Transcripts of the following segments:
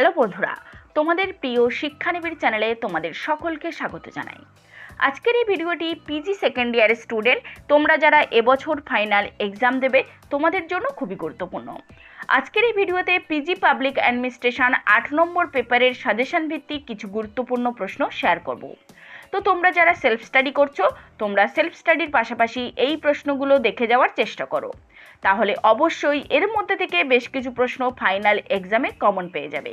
Hello বন্ধুরা, তোমাদের প্রিয় শিক্ষানিবিড় চ্যানেলে তোমাদের সকলকে স্বাগত জানাই। আজকের এই ভিডিওটি পিজি সেকেন্ড ইয়ারের স্টুডেন্ট তোমরা যারা এবছর ফাইনাল এক্সাম দেবে, তোমাদের জন্য খুবই গুরুত্বপূর্ণ। আজকের এই ভিডিওতে পিজি পাবলিক অ্যাডমিনিস্ট্রেশন আট নম্বর পেপারের সাজেশন ভিত্তিক কিছু গুরুত্বপূর্ণ প্রশ্ন শেয়ার করব। তো তোমরা যারা সেলফ স্টাডি করছ, তোমরা সেলফ স্টাডির পাশাপাশি এই প্রশ্নগুলো দেখে যাওয়ার চেষ্টা করো। তাহলে অবশ্যই এর মধ্যে থেকে বেশ কিছু প্রশ্ন ফাইনাল এক্সামে কমন পেয়ে যাবে।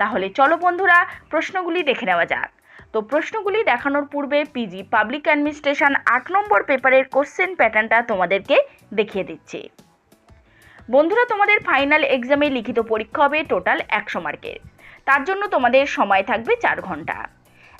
তাহলে চলো বন্ধুরা, প্রশ্নগুলি দেখে নেওয়া যাক। তো প্রশ্নগুলি দেখানোর পূর্বে পিজি পাবলিক অ্যাডমিনিস্ট্রেশন আট নম্বর পেপারের কোশ্চেন প্যাটার্নটা তোমাদেরকে দেখিয়ে দিচ্ছি। বন্ধুরা, তোমাদের ফাইনাল এক্সামে লিখিত পরীক্ষা হবে টোটাল একশো মার্কের তার জন্য তোমাদের সময় থাকবে চার ঘণ্টা।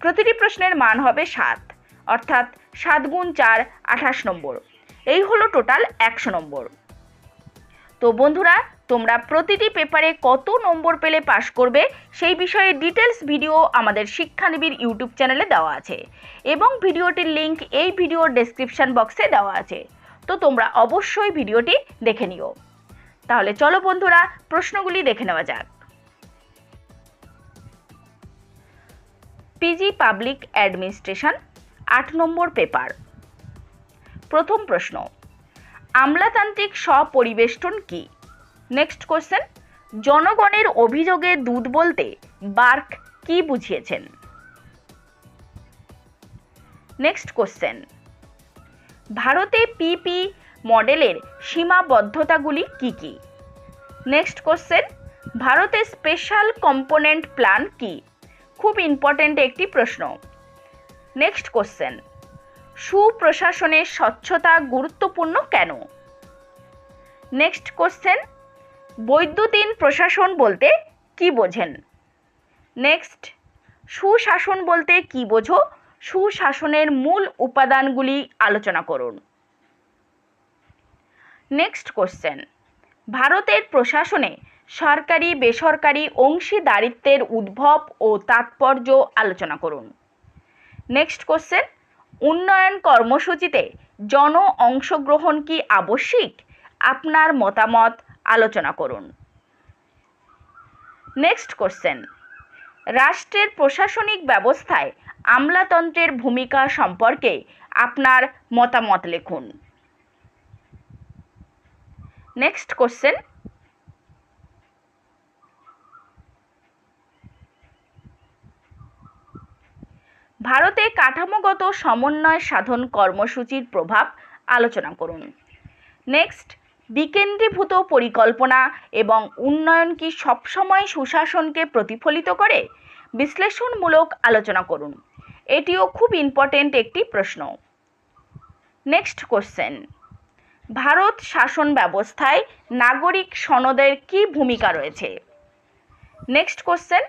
প্রতিটি প্রশ্নের মান হবে সাত। অর্থাৎ সাত গুণ চার, আঠাশ নম্বর। এই হলো টোটাল একশো নম্বর। তো বন্ধুরা, তোমরা প্রতিটি পেপারে কত নম্বর পেলে পাশ করবে সেই বিষয়ে ডিটেলস ভিডিও আমাদের শিক্ষানবীর ইউটিউব চ্যানেলে দেওয়া আছে। এবং ভিডিওটির লিংক এই ভিডিওর ডেসক্রিপশন বক্সে দেওয়া আছে। তো তোমরা অবশ্যই ভিডিওটি দেখে নিও। তাহলে চলো বন্ধুরা, প্রশ্নগুলি দেখে নেওয়া যাক। পিজি পাবলিক অ্যাডমিনিস্ট্রেশন আট নম্বর পেপার প্রথম প্রশ্ন, আমলাতান্ত্রিক স্বপরিবেষ্টন কি? নেক্সট কোশ্চেন জনগণের অভিযোগে দুধ বলতে বার্ক কি বুঝিয়েছেন? নেক্সট কোশ্চেন ভারতে পিপি মডেলের সীমাবদ্ধতাগুলি কি কি? নেক্সট কোশ্চেন ভারতে স্পেশাল কম্পোনেন্ট প্ল্যান কি? খুব ইম্পর্ট্যান্ট একটি প্রশ্ন। নেক্সট কোশ্চেন সুপ্রশাসনের স্বচ্ছতা গুরুত্বপূর্ণ কেন? নেক্সট কোশ্চেন বৈদ্যুতিন প্রশাসন বলতে কি বোঝেন? নেক্সট সুশাসন বলতে কি বোঝো? সুশাসনের মূল উপাদানগুলি আলোচনা করুন। নেক্সট কোশ্চেন ভারতের প্রশাসনে সরকারি, বেসরকারি অংশীদারিত্বের উদ্ভব ও তাৎপর্য আলোচনা করুন। নেক্সট কোশ্চেন উন্নয়ন কর্মসূচিতে জন অংশগ্রহণ কি আবশ্যিক? আপনার মতামত আলোচনা করুন। নেক্সট কোশ্চেন রাষ্ট্রের প্রশাসনিক ব্যবস্থায় আমলাতন্ত্রের ভূমিকা সম্পর্কে আপনার মতামত লিখুন। নেক্সট কোশ্চেন ভারতে কাঠামোগত সমন্বয় সাধন কর্মসূচির প্রভাব আলোচনা করুন। নেক্সট বিকেন্দ্রীভূত পরিকল্পনা এবং উন্নয়ন কি সবসময় সুশাসনকে প্রতিফলিত করে? বিশ্লেষণমূলক আলোচনা করুন। এটিও খুব ইম্পর্টেন্ট একটি প্রশ্ন। নেক্সট কোশ্চেন ভারত শাসন ব্যবস্থায় নাগরিক সনদের কি ভূমিকা রয়েছে? নেক্সট কোশ্চেন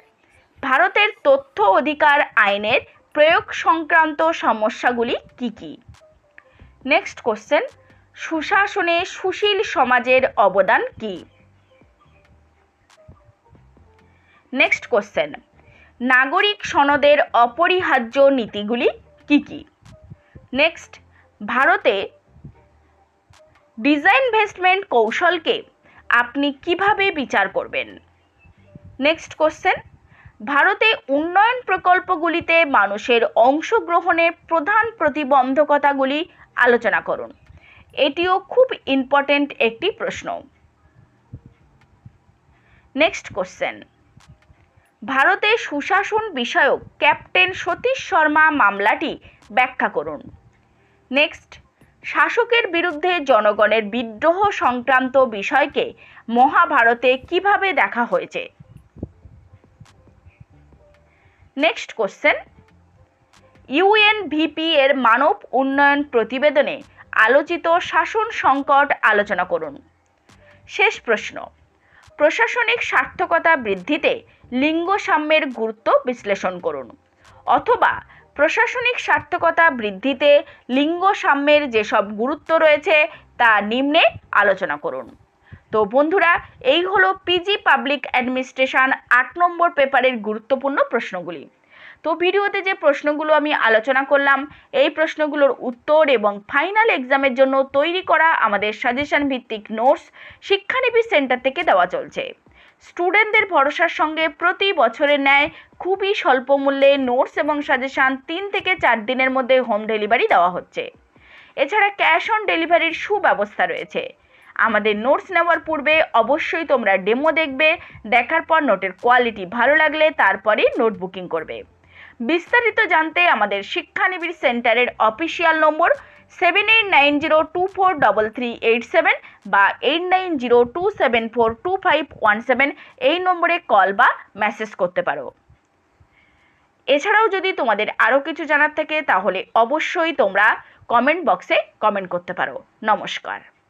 ভারতের তথ্য অধিকার আইনের প্রয়োগ সংক্রান্ত সমস্যাগুলি কি কি? নেক্সট কোশ্চেন সুশাসনে সুশীল সমাজের অবদান কি? নেক্সট কোশ্চেন নাগরিক সনদের অপরিহার্য নীতিগুলি কি কি? নেক্সট ভারতে ডিজাইন ভেস্টমেন্ট কৌশলকে আপনি কীভাবে বিচার করবেন? নেক্সট কোশ্চেন ভারতে উন্নয়ন প্রকল্পগুলিতে মানুষের অংশগ্রহণের প্রধান প্রতিবন্ধকতাগুলি আলোচনা করুন। এটিও খুব ইম্পর্টেন্ট একটি প্রশ্ন। নেক্সট কোশ্চেন ভারতে সুশাসন বিষয়ক ক্যাপ্টেন সতীশ শর্মা মামলাটি ব্যাখ্যা করুন। নেক্সট শাসকের বিরুদ্ধে জনগণের বিদ্রোহ সংক্রান্ত বিষয়কে মহাভারতে কীভাবে দেখা হয়েছে? নেক্সট কোশ্চেন ইউএনভিপি এর মানব উন্নয়ন প্রতিবেদনে আলোচিত শাসন সংকট আলোচনা করুন। শেষ প্রশ্ন। প্রশাসনিক সার্থকতা বৃদ্ধিতে লিঙ্গ সাম্যের গুরুত্ব বিশ্লেষণ করুন। অথবা প্রশাসনিক সার্থকতা বৃদ্ধিতে লিঙ্গ সাম্যের যেসব গুরুত্ব রয়েছে তা নিম্নে আলোচনা করুন। তো বন্ধুরা, এই হলো পিজি পাবলিক অ্যাডমিনিস্ট্রেশন আট নম্বর পেপারের গুরুত্বপূর্ণ প্রশ্নগুলি। তো ভিডিওতে যে প্রশ্নগুলো আমি আলোচনা করলাম, এই প্রশ্নগুলোর উত্তর এবং ফাইনাল এক্সামের জন্য তৈরি করা আমাদের সাজেশন ভিত্তিক নোটস শিক্ষানিবিশ সেন্টার থেকে দেওয়া চলছে। স্টুডেন্টদের ভরসার সঙ্গে প্রতি বছরের ন্যায় খুবই স্বল্প মূল্যে নোটস এবং সাজেশন তিন থেকে চার দিনের মধ্যে হোম ডেলিভারি দেওয়া হচ্ছে। এছাড়া ক্যাশ অন ডেলিভারির সুব্যবস্থা রয়েছে। আমাদের নোটস নেওয়ার পূর্বে অবশ্যই তোমরা ডেমো দেখবে, দেখার পর নোটের কোয়ালিটি ভালো লাগলে তারপরেই নোট বুকিং করবে। বিস্তারিত জানতে আমাদের শিক্ষানিবিড় সেন্টারের official number seven eight nine zero two four double three eight seven বা eight nine zero two seven four two five one seven এই নম্বরে কল বা মেসেজ করতে পারো। এছাড়াও যদি তোমাদের আরও কিছু জানার থাকে তাহলে অবশ্যই তোমরা কমেন্ট বক্সে কমেন্ট করতে পারো। নমস্কার।